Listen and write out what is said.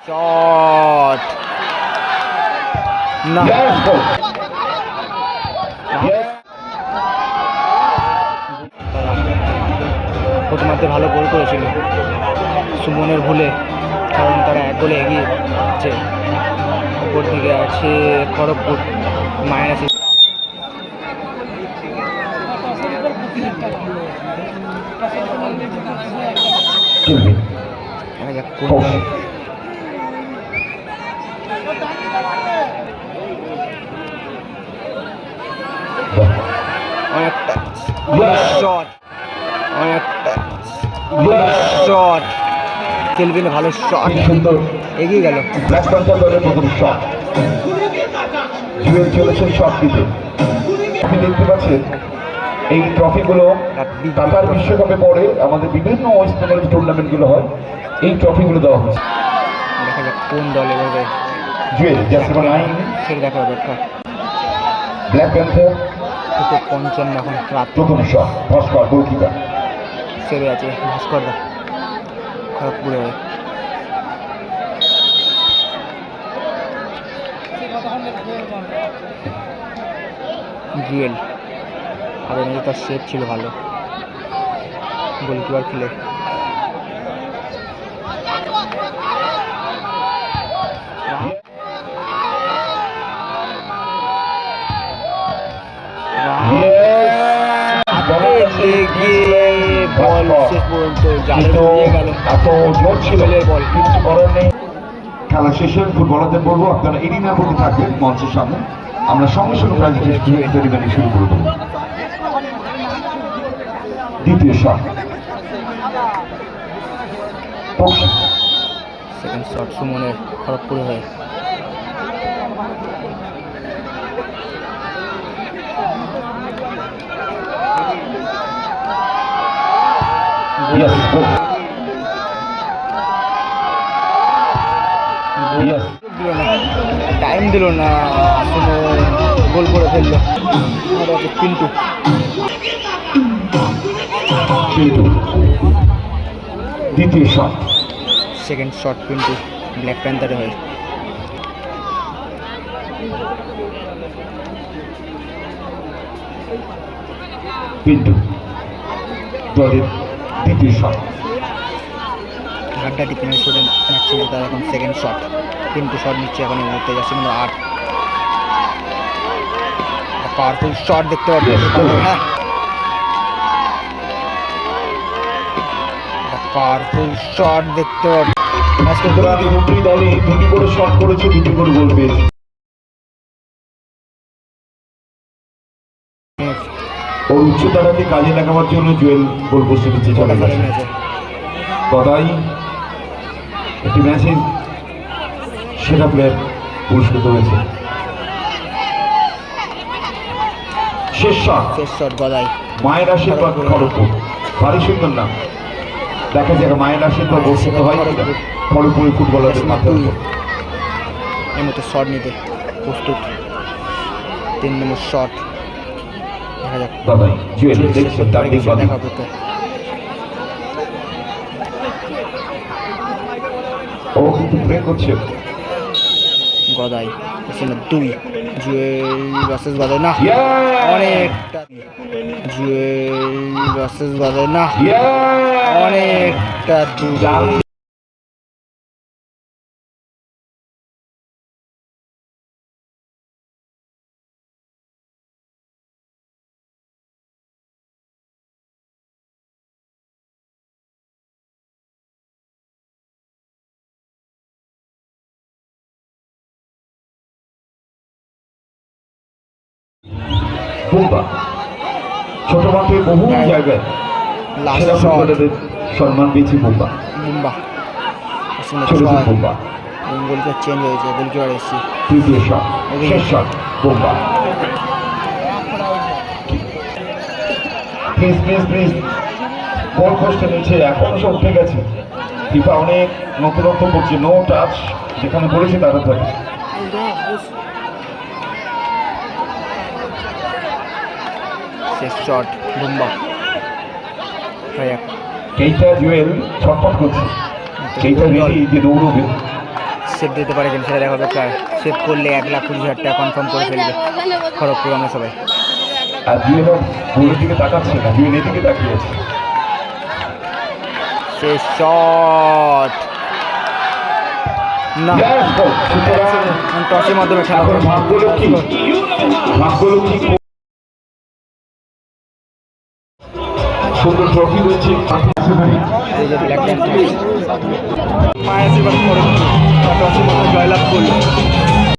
Shot না. প্রথমার্ধে ভালো গোল করেছিল। সুমনের ভুলে, কারণ তারা এক গোলে এগিয়ে আছে উপর দিকে আছে খড়গপুর মায়ের আছে শট অনেকটা. শট কেলভিন ভালো শট এগিয়ে গেল শট চলেছেন শট দিতে আপনি দেখতে পাচ্ছেন এই ট্রফিগুলো কাতার বিশ্বকাপে পরে আমাদের বিভিন্ন ওয়েস্ট বেঙ্গল টুর্নামেন্টগুলো হয় এই ট্রফিগুলো দেওয়া হচ্ছে দেখা যাক কোন দল এভাবে জুয়েল জাস্ট নাইন সেটা দেখা অপেক্ষা ব্ল্যাক প্যান্থার দুটো পঞ্চান্ন এখন রাত প্রথম শট ভাস্কর গোলকিপার। সেরে আছে ভাস্করদা খড়গপুরে হয়ে জুয়েল। আর এমনি তার সেট ছিল ভালো গোলকিপার খেলে বল এত ছিল বল নেই খেলা শেষে ফুটবলারদের বলব আপনারা এরিনার মধ্যে থাকবেন মঞ্চের সামনে আমরা সঙ্গে সঙ্গে শুরু করে দেবো দ্বিতীয় শট সেকেন্ড শট সুমনের খড়গপুরে হয়ে। Yes, go. Yes. দিল না টাইম দিল না গোল করে ফেলল। আছে পিন্টু দ্বিতীয় shot second shot Pintu black প্যান্থারে হয়ে। কিন্তু দলের দ্বিতীয় শট আড্ডা টিফিনের শুটে ম্যাচ ছিল তার এখন সেকেন্ড শট পিন্টু শট নিচ্ছে এখন মুহূর্তে যাচ্ছে কিন্তু আট পাওয়ারফুল শট দেখতে পাচ্ছি। হ্যাঁ। পাওয়ারফুল শট দেখতে দুটি করে শট করেছে দুটি করে গোল পেয়েছে। ওর উচ্চতাটাকে কাজে লাগাবার জন্য জুয়েল গোল পোস্টে নিচে চলে গেছে। তদাই একটি ম্যাচে সেরা প্লেয়ার পুরস্কৃত হয়েছে। শেষ শট শেষ শট গদাই। মায়ের আশীর্বাদ খড়গপুর। ভারী সুন্দর নাম। দেখা যাক মায়ের আশীর্বাদ বর্ষিত হয় খড়গপুরের ফুটবলারদের উপর এই মতো শট নিতে প্রস্তুত। তিন নম্বর শট দেখা যাক। দাদাই জুয়েল দেখছেন তার দিক দেখা ও কিন্তু প্রে করছে। গদাই দুই। জুয়েল বাসেস বাজে না! অনেকটা জুয়েল বাসেস বাজে না! অনেকটা দূর বুম্বা ছোট মাঠে বহু জায়গায় সেরা ফুটবলারদের সম্মান পেয়েছে বুম্বা বুম্বা এখানে ছোট ছয়। বুম্বা গোলকিপার চেঞ্জ হয়েছে গোলকিপার এসছি। তৃতীয় শট শেষ shot Bumba please please please goal পোস্টে নিচে এখনও সব উঠে গেছে। ফিফা অনেক নতুনত্ব করছে নো টাচ যেখানে পড়েছে তারা থাকে শেষ শট বুম্বা এইটা জুয়েল ছটফট করছে। এইটা রেডি যে দৌড়বে। সেভ দিতে পারে কিনা সেটা দেখা দরকার সেভ করলে এক লাখ কুড়ি হাজার টাকা কনফার্ম করে ফেলবে খড়গপুর আমরা সবাই। আর জুয়েল দিকে তাকাচ্ছে না জুয়েল এদিকে তাকিয়ে আছে। সে শট না। টসের মাধ্যমে খেলা এখন সুন্দর ট্রফি রয়েছে মাধ্যমে জয়লাভ করল।